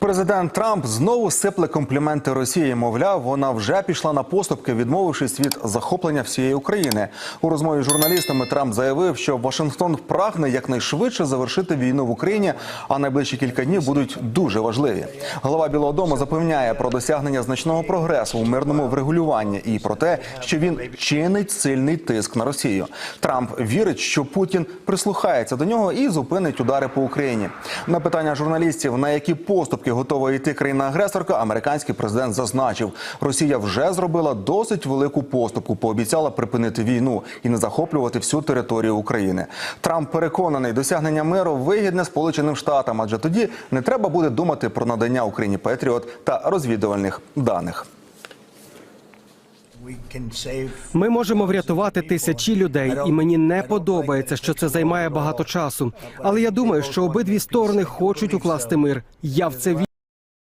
Президент Трамп знову сипле компліменти Росії. Мовляв, вона вже пішла на поступки, відмовившись від захоплення всієї України. У розмові з журналістами Трамп заявив, що Вашингтон прагне якнайшвидше завершити війну в Україні, а найближчі кілька днів будуть дуже важливі. Голова Білого Дому запевняє про досягнення значного прогресу у мирному врегулюванні і про те, що він чинить сильний тиск на Росію. Трамп вірить, що Путін прислухається до нього і зупинить удари по Україні. На питання журналістів, на які поступки готова йти країна-агресорка, американський президент зазначив, Росія вже зробила досить велику поступку, пообіцяла припинити війну і не захоплювати всю територію України. Трамп переконаний, досягнення миру вигідне Сполученим Штатам, адже тоді не треба буде думати про надання Україні Петріот та розвідувальних даних. Ми можемо врятувати тисячі людей, і мені не подобається, що це займає багато часу. Але я думаю, що обидві сторони хочуть укласти мир. Я в це вірю.